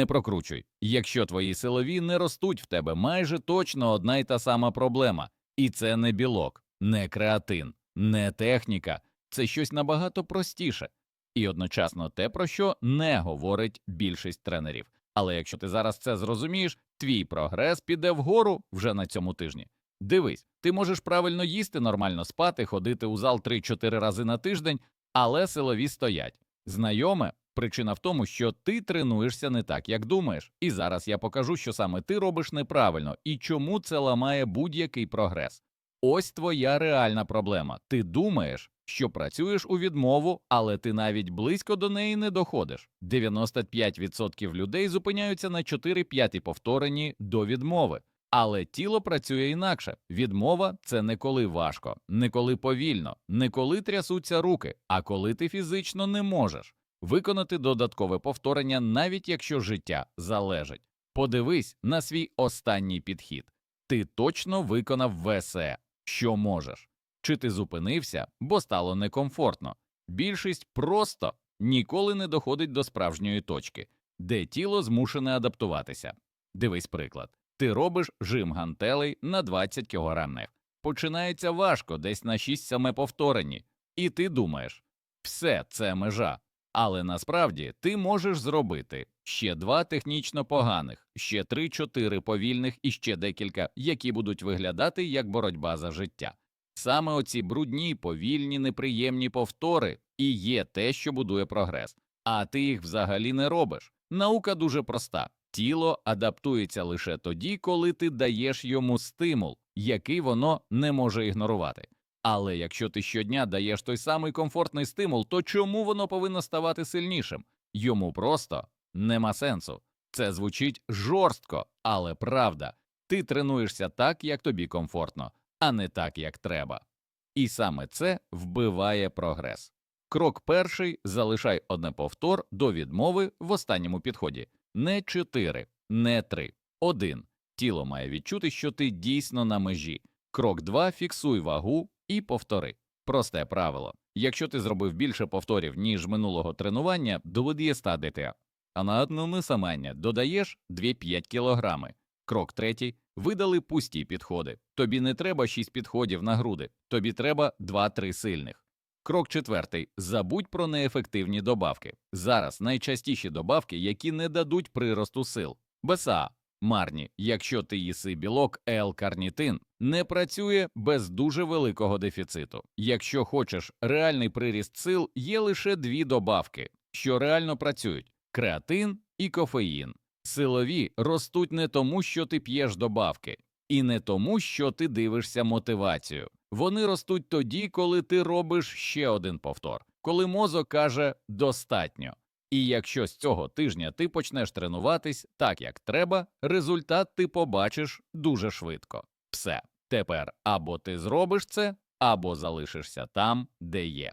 Не прокручуй. Якщо твої силові не ростуть в тебе майже точно одна й та сама проблема. І це не білок, не креатин, не техніка, це щось набагато простіше. І одночасно те, про що не говорить більшість тренерів. Але якщо ти зараз це зрозумієш, твій прогрес піде вгору вже на цьому тижні. Дивись, ти можеш правильно їсти, нормально спати, ходити у зал 3-4 рази на тиждень, але силові стоять. Знайоме, причина в тому, що ти тренуєшся не так, як думаєш. І зараз я покажу, що саме ти робиш неправильно і чому це ламає будь-який прогрес. Ось твоя реальна проблема. Ти думаєш, що працюєш у відмову, але ти навіть близько до неї не доходиш. 95% людей зупиняються на 4-5 повторенні до відмови. Але тіло працює інакше. Відмова це не коли важко, не коли повільно, не коли трясуться руки, а коли ти фізично не можеш виконати додаткове повторення, навіть якщо життя залежить. Подивись на свій останній підхід. Ти точно виконав ВСЕ, що можеш. Чи ти зупинився, бо стало некомфортно? Більшість просто ніколи не доходить до справжньої точки, де тіло змушене адаптуватися. Дивись приклад. Ти робиш жим гантелей на 20 кг. Починається важко, десь на 6 саме повторені, і ти думаєш, все це межа. Але насправді ти можеш зробити ще два технічно поганих, ще три-чотири повільних і ще декілька, які будуть виглядати як боротьба за життя. Саме оці брудні, повільні, неприємні повтори і є те, що будує прогрес, а ти їх взагалі не робиш. Наука дуже проста. Тіло адаптується лише тоді, коли ти даєш йому стимул, який воно не може ігнорувати. Але якщо ти щодня даєш той самий комфортний стимул, то чому воно повинно ставати сильнішим? Йому просто нема сенсу. Це звучить жорстко, але правда. Ти тренуєшся так, як тобі комфортно, а не так, як треба. І саме це вбиває прогрес. Крок перший залишай одне повтор до відмови в останньому підході. Не чотири, не три, один. Тіло має відчути, що ти дійсно на межі. Крок 2 – фіксуй вагу і повтори. Просте правило. Якщо ти зробив більше повторів, ніж минулого тренування, доведи стадити. А на одне несамання додаєш 2-5 кілограми. Крок третій – видали пусті підходи. Тобі не треба 6 підходів на груди, тобі треба 2-3 сильних. Крок четвертий – забудь про неефективні добавки. Зараз найчастіші добавки, які не дадуть приросту сил. БСА марні, якщо ти їси білок L-карнітин, не працює без дуже великого дефіциту. Якщо хочеш реальний приріст сил, є лише дві добавки, що реально працюють: креатин і кофеїн. Силові ростуть не тому, що ти п'єш добавки, і не тому, що ти дивишся мотивацію. Вони ростуть тоді, коли ти робиш ще один повтор, коли мозок каже достатньо. І якщо з цього тижня ти почнеш тренуватись так, як треба, результат ти побачиш дуже швидко. Все, тепер або ти зробиш це, або залишишся там, де є.